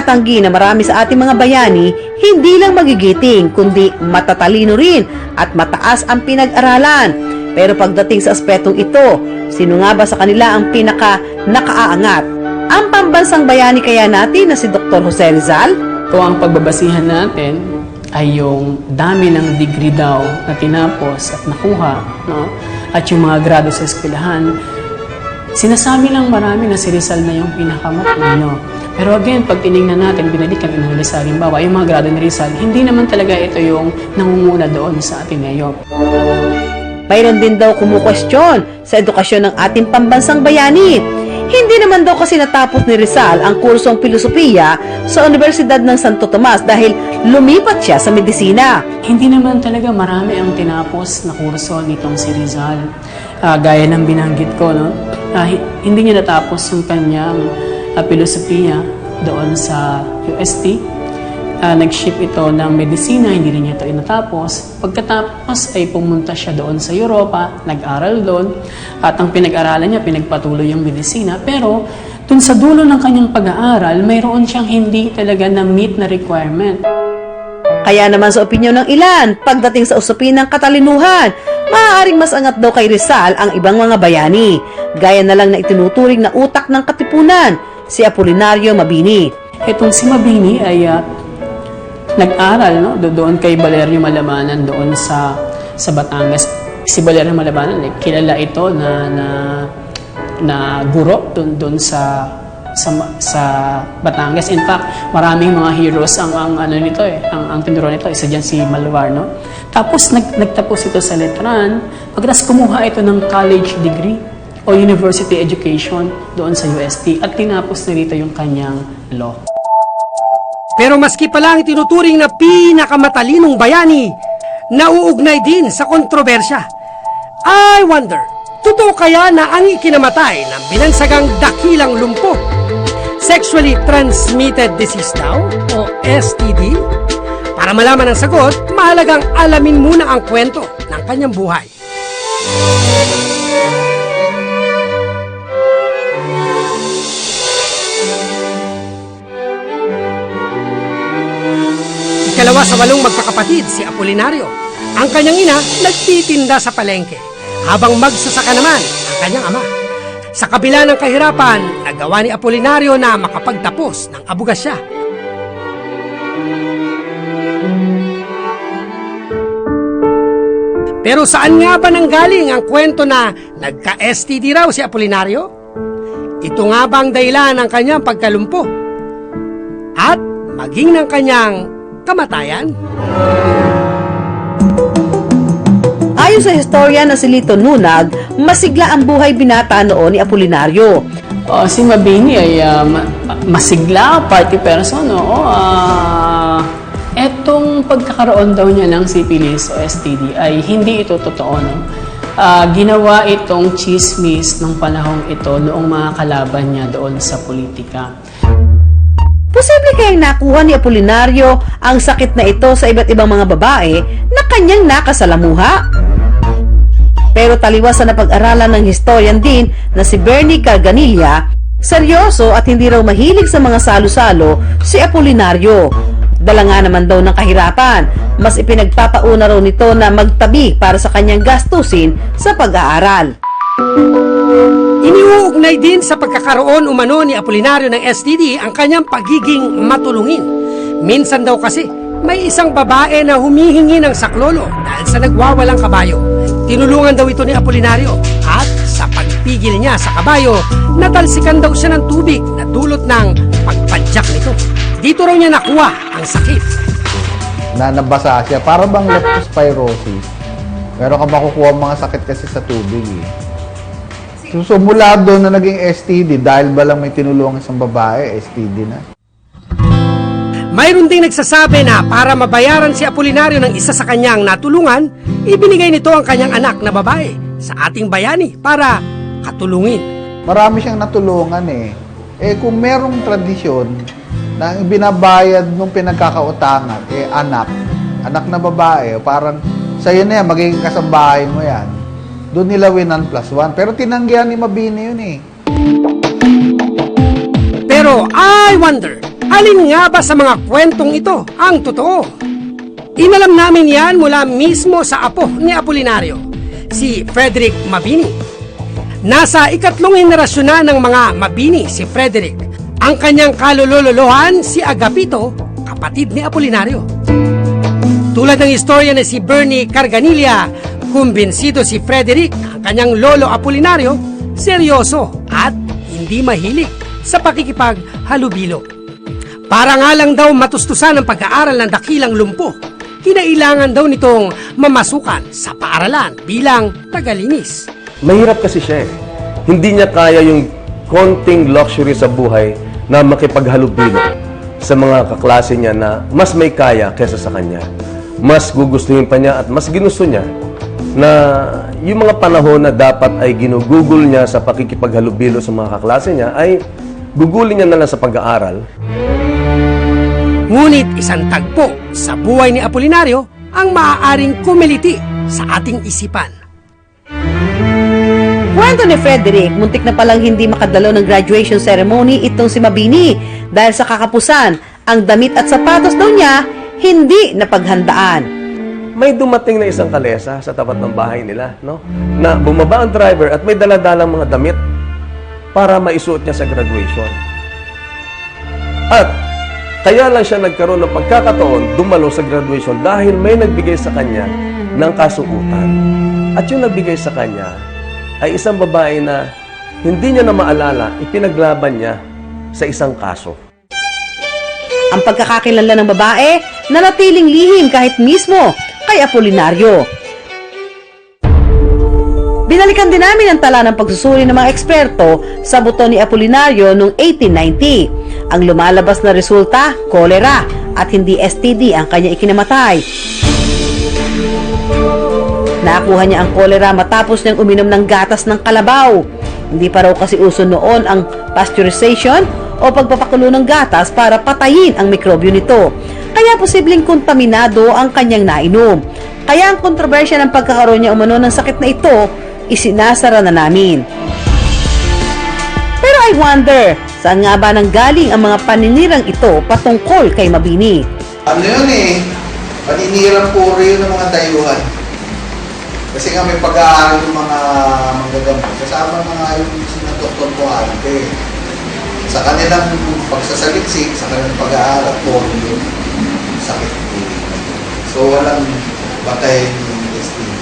itinatanggi na marami sa ating mga bayani hindi lang magigiting kundi matatalino rin at mataas ang pinag-aralan. Pero pagdating sa aspetong ito, sino nga ba sa kanila ang pinaka nakaaangat? Ang pambansang bayani kaya natin na si Dr. Jose Rizal? Kung ang pagbabasihan natin ay yung dami ng degree daw na tinapos at nakuha, no? at yung mga grado sa eskwelahan, sinasabi lang marami na si Rizal na yung pinakamatino. Pero again, pag tinignan natin, binalikan ng Rizal, halimbawa, yung mga grado ni Rizal, hindi naman talaga ito yung nangunguna doon sa Ateneo. Mayroon din daw kumukwestiyon sa edukasyon ng ating pambansang bayani. Hindi naman daw kasi natapos ni Rizal ang kursong filosofiya sa Universidad ng Santo Tomas dahil lumipat siya sa medisina. Hindi naman talaga marami ang tinapos na kurso nitong si Rizal. Ah, gaya ng binanggit ko, no? Hi- hindi niya natapos yung kanyang ah, filosofiya doon sa UST. Ah, nag-ship ito ng medisina, hindi rin niya ito inatapos. Pagkatapos ay pumunta siya doon sa Europa, nag-aral doon, at ang pinag-aralan niya, pinagpatuloy yung medisina. Pero, dun sa dulo ng kanyang pag-aaral, mayroon siyang hindi talaga na-meet na requirement. Kaya naman sa opinyon ng ilan, pagdating sa usapin ng katalinuhan, maaaring mas angat daw kay Rizal ang ibang mga bayani. Gaya na lang na itinuturing na utak ng katipunan, si Apolinario Mabini. Itong si Mabini ay ah, nag-aral no do doon kay Valerio Malamanan doon sa sa Batangas. Si Valerio Malamanan eh, kilala ito na na na guro doon doon sa sa sa Batangas. In fact, maraming mga heroes ang ang ano nito eh, ang ang tinuro nito isa diyan si Malvar no. Tapos nag, nagtapos ito sa Letran, pagkatapos kumuha ito ng college degree o university education doon sa UST at tinapos na rito yung kanyang law. Pero maski pala ang tinuturing na pinakamatalinong bayani, nauugnay din sa kontrobersya. I wonder, totoo kaya na ang ikinamatay ng binansagang dakilang lumpo? Sexually Transmitted Disease daw o STD? Para malaman ang sagot, mahalagang alamin muna ang kwento ng kanyang buhay. Ikalawa sa walong magkakapatid, si Apolinario. Ang kanyang ina, nagtitinda sa palengke. Habang magsasaka naman, ang kanyang ama. Sa kabila ng kahirapan, nagawa ni Apolinario na makapagtapos ng abugasya. Pero saan nga ba nanggaling ang kwento na nagka-STD raw si Apolinario? Ito nga ba ang dahilan ng kanyang pagkalumpo? At maging ng kanyang kamatayan? Ayon sa historia na si Lito Nunag, masigla ang buhay binata noon ni Apolinario. Oh, si Mabini ay ma- masigla, party person, oo. Ah, etong pagkakaroon daw niya ng syphilis o STD ay hindi ito totoo, no? Ah, ginawa itong chismis ng panahong ito noong mga kalaban niya doon sa politika. Posible kayang nakuha ni Apolinario ang sakit na ito sa iba't ibang mga babae na kanyang nakasalamuha. Pero taliwas sa napag-aralan ng historian din na si Bernie Carganilla, seryoso at hindi raw mahilig sa mga salo-salo si Apolinario. Dala nga naman daw ng kahirapan, mas ipinagpapauna raw nito na magtabi para sa kanyang gastusin sa pag-aaral. Iniuugnay din sa pagkakaroon umano ni Apolinario ng STD ang kanyang pagiging matulungin. Minsan daw kasi, may isang babae na humihingi ng saklolo dahil sa nagwawalang kabayo. Tinulungan daw ito ni Apolinario at sa pagpigil niya sa kabayo, natalsikan daw siya ng tubig na dulot ng pagpadyak nito. Dito raw niya nakuha ang sakit. na nabasa siya. Para bang leptospirosis. Meron ka makukuha mga sakit kasi sa tubig eh. So, so mula doon na naging STD, dahil ba lang may tinulungan isang babae, STD na? Mayroon ding nagsasabi na para mabayaran si Apolinario ng isa sa kanyang natulungan, ibinigay nito ang kanyang anak na babae sa ating bayani para katulungin. Marami siyang natulungan eh. Eh kung merong tradisyon na binabayad nung pinagkakautangan, eh anak, anak na babae, parang sa'yo na yan, magiging kasambahay mo yan. Doon nila winan plus one. Pero tinanggihan ni Mabini yun eh. Pero I wonder, Alin nga ba sa mga kwentong ito ang totoo? Inalam namin yan mula mismo sa apo ni Apolinario, si Frederick Mabini. Nasa ikatlong henerasyon na ng mga Mabini si Frederick. Ang kanyang kalulululuhan si Agapito, kapatid ni Apolinario. Tulad ng istorya na si Bernie Carganilla, kumbinsido si Frederick na ang kanyang lolo Apolinario, seryoso at hindi mahilig sa pakikipaghalubilo. Para nga lang daw matustusan ang pag-aaral ng dakilang lumpo, kinailangan daw nitong mamasukan sa paaralan bilang tagalinis. Mahirap kasi siya eh. Hindi niya kaya yung konting luxury sa buhay na makipaghalubilo sa mga kaklase niya na mas may kaya kesa sa kanya. Mas gugustuhin pa niya at mas ginusto niya na yung mga panahon na dapat ay ginugugol niya sa pakikipaghalubilo sa mga kaklase niya ay gugulin niya na lang sa pag-aaral Ngunit isang tagpo sa buhay ni Apolinario ang maaaring kumiliti sa ating isipan. Kwento ni Frederick, muntik na palang hindi makadalo ng graduation ceremony itong si Mabini dahil sa kakapusan, ang damit at sapatos daw niya hindi napaghandaan. May dumating na isang kalesa sa tapat ng bahay nila, no? Na bumaba ang driver at may daladalang mga damit para maisuot niya sa graduation. At kaya lang siya nagkaroon ng pagkakataon dumalo sa graduation dahil may nagbigay sa kanya ng kasuutan. At yung nagbigay sa kanya ay isang babae na hindi niya na maalala, ipinaglaban niya sa isang kaso. Ang pagkakakilala ng babae nanatiling lihim kahit mismo kay Apolinario. Binalikan din namin ang tala ng pagsusuri ng mga eksperto sa buto ni Apolinario noong 1890. Ang lumalabas na resulta, kolera at hindi STD ang kanya ikinamatay. Nakuha niya ang kolera matapos niyang uminom ng gatas ng kalabaw. Hindi pa raw kasi uso noon ang pasteurization o pagpapakulo ng gatas para patayin ang mikrobyo nito. Kaya posibleng kontaminado ang kanyang nainom. Kaya ang kontrobersya ng pagkakaroon niya umano ng sakit na ito, isinasara na namin. Pero I wonder, saan nga ba nang galing ang mga paninirang ito patungkol kay Mabini? Ano yun eh, paninirang puro yun ng mga dayuhan. Kasi nga may pag-aaral ng mga manggagamot. Kasama nga yung sina Dr. Puante. Sa kanilang pagsasaliksik, sa kanilang pag-aaral, puro yun. Sakit. So walang batay yung STD.